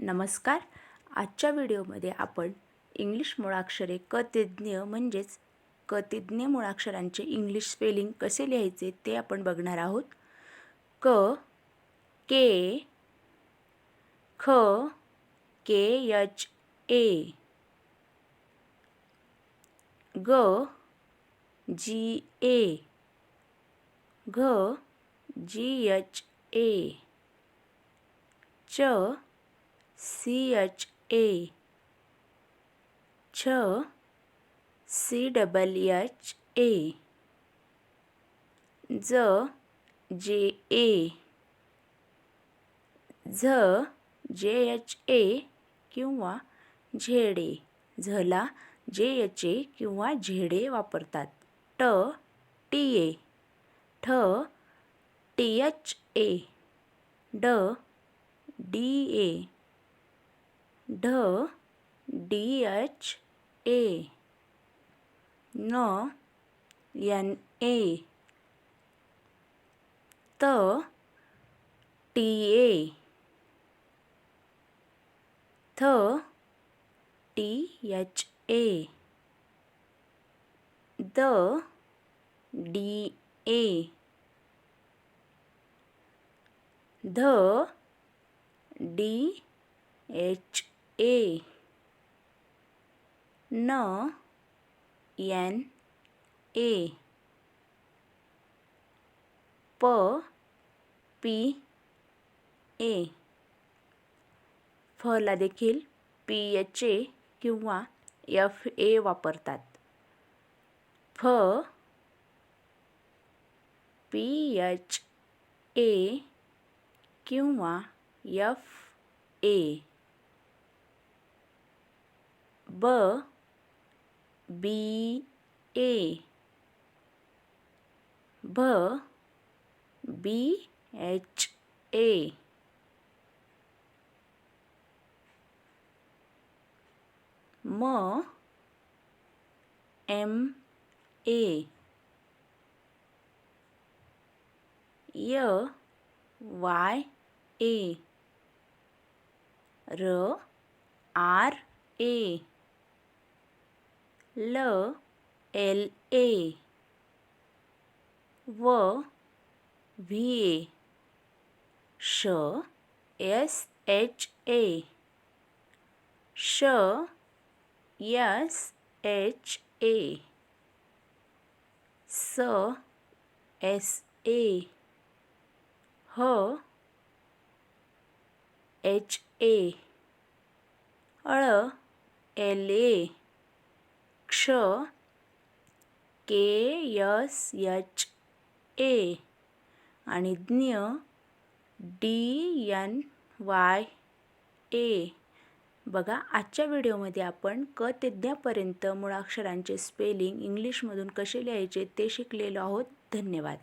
नमस्कार. आजच्या व्हिडिओमध्ये आपण इंग्लिश मुळाक्षरे क तज्ज्ञ म्हणजेच क तज्ज्ञ मुळाक्षरांचे इंग्लिश स्पेलिंग कसे लिहायचे ते आपण बघणार आहोत. क के ख के यच ए. ग जी ए. घ जी एच ए. च सी एच ए छ सी डबल एच ए ज जे ए झ जे एच ए किंवा झेडे. झला जे एच ए किंवा झेडे वापरतात. ट. टी ए ठ. टी एच ए ड. डी ए ಢ ಡಿ ಎಚ್ ಎ ನ ಎನ್ ಎ ತ ಟಿ ಎ ಥ ಟಿ ಎಚ್ ಎ ದ ಡಿ ಎ ಧ ಡಿ ಎಚ್ ए. न. एन. ए. प. पी. ए. फला देखील पी एच ए किंवा एफ ए वापरतात. फ. पी एच ए किंवा F A. B B A. B B H A. M M A. Y Y A. R A. ल L A व व्ही ए श एस एच ए श S H A स S A ह H A अळ L A क्ष के yes H A आणि ज्ञ D N Y ए. बघा आजच्या व्हिडिओमध्ये आपण क ते ज्ञापर्यंत मुळाक्षरांचे स्पेलिंग इंग्लिशमधून कसे लिहायचे ते शिकलेलो आहोत. धन्यवाद.